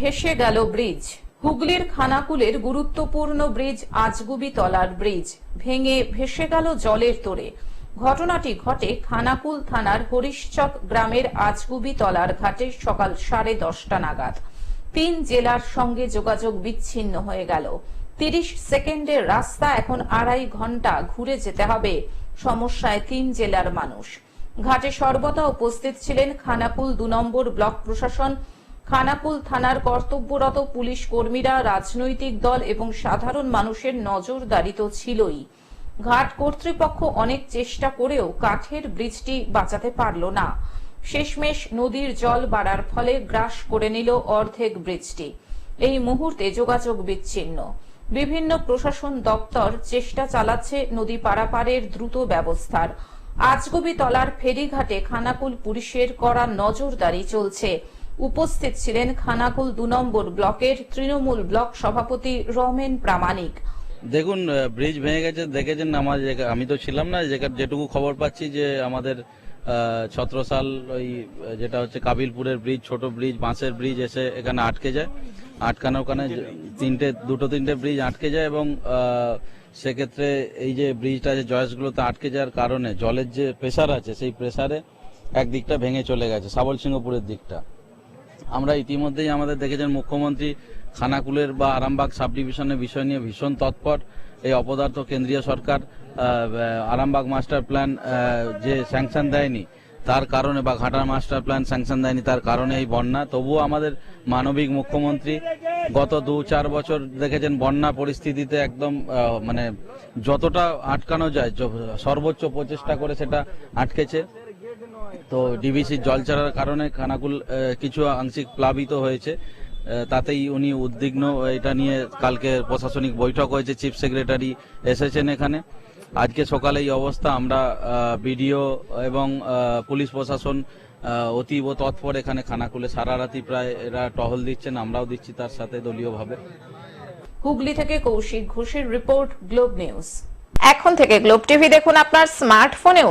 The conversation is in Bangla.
ভেসে গেল ব্রিজ। হুগলির খানাকুলের গুরুত্বপূর্ণ ব্রিজ আজগুবি তলার ব্রিজ ভেঙে ভেসে গেল জলের তোড়ে। ঘটনাটি ঘটে খানাকুল থানার হরিশচক গ্রামের আজগুবি তলার ঘাটে সকাল সাড়ে দশটা নাগাদ। তিন জেলার সঙ্গে যোগাযোগ বিচ্ছিন্ন হয়ে গেল। তিরিশ সেকেন্ডের রাস্তা এখন আড়াই ঘণ্টা ঘুরে যেতে হবে। সমস্যায় তিন জেলার মানুষ। ঘাটে সর্বদা উপস্থিত ছিলেন খানাকুল দু নম্বর ব্লক প্রশাসন খানাকুল থানার কর্তব্যরত পুলিশ কর্মীরা রাজনৈতিক দল এবং সাধারণ মানুষের নজরদারি তো ছিলই। ঘাট কর্তৃপক্ষ অনেক চেষ্টা করেও কাঠের ব্রিজটি বাঁচাতে পারল না। শেষমেশ নদীর জল বাড়ার ফলে গ্রাস করে নিল অর্ধেক ব্রিজটি। এই মুহূর্তে যোগাযোগ বিচ্ছিন্ন। বিভিন্ন প্রশাসন দপ্তর চেষ্টা চালাচ্ছে নদী পারাপারের দ্রুত ব্যবস্থার। আজগবি তলার ফেরিঘাটে খানাকুল পুলিশের করা নজরদারি চলছে। উপস্থিত ছিলেন খানাকুল দু নম্বর ব্লকের তৃণমূল ব্লক সভাপতি রমেন প্রামাণিক। দেখুন ব্রিজ ভেঙে গেছে, দেখেছেন আমার আমি তো ছিলাম না যেটা- যেটুকু খবর পাচ্ছি যে আমাদের ছত্রসাল ওই, যেটা হচ্ছে কাবিলপুরের ব্রিজ, ছোট ব্রিজ, বাঁশের ব্রিজ এসে এখানে আটকে যায়। আটকানো ওখানে তিনটে, দুটো তিনটে ব্রিজ আটকে যায় এবং সেক্ষেত্রে এই যে ব্রিজটা, যে জয়েসগুলোতে আটকে যাওয়ার কারণে জলের যে প্রেসার আছে, সেই প্রেসারে একদিকটা ভেঙে চলে গেছে সাবল সিংহপুরের দিকটা। আমরা ইতিমধ্যেই আমাদের দেখেছেন মুখ্যমন্ত্রী খানাকুলের বা আরামবাগ সাব ডিভিশনের বিষয় নিয়ে ভীষণ তৎপর। এই অপদার্থ কেন্দ্রীয় সরকার আরামবাগ মাস্টার প্ল্যান যে স্যাংশন দেয়নি, তার কারণে বা ঘাটার মাস্টার প্ল্যান স্যাংশন দেয়নি, তার কারণে এই বন্যা। তবুও আমাদের মানবিক মুখ্যমন্ত্রী গত দু চার বছর দেখেছেন বন্যা পরিস্থিতিতে একদম মানে যতটা আটকানো যায় সর্বোচ্চ প্রচেষ্টা করে সেটা আটকেছে। তো ডিবিসির জল ছাড়ার কারণে খানাকুল কিছু আংশিক প্লাবিত হয়েছে। তাতেই উনি উদ্বিগ্ন। এটা নিয়ে কালকে প্রশাসনিক বৈঠক হয়েছে চিফ সেক্রেটারি এসেছেন এখানে। আজকে সকালে এই অবস্থা। আমরা বিডিও এবং পুলিশ প্রশাসন আহ, অতীব তৎপর এখানে খানাকুলে সারা রাতি প্রায় এরা টহল দিচ্ছেন আমরাও দিচ্ছি তার সাথে দলীয়ভাবে। হুগলি থেকে কৌশিক ঘোষের রিপোর্ট গ্লোব নিউজ। এখন থেকে গ্লোব টিভি দেখুন আপনার স্মার্টফোনেও।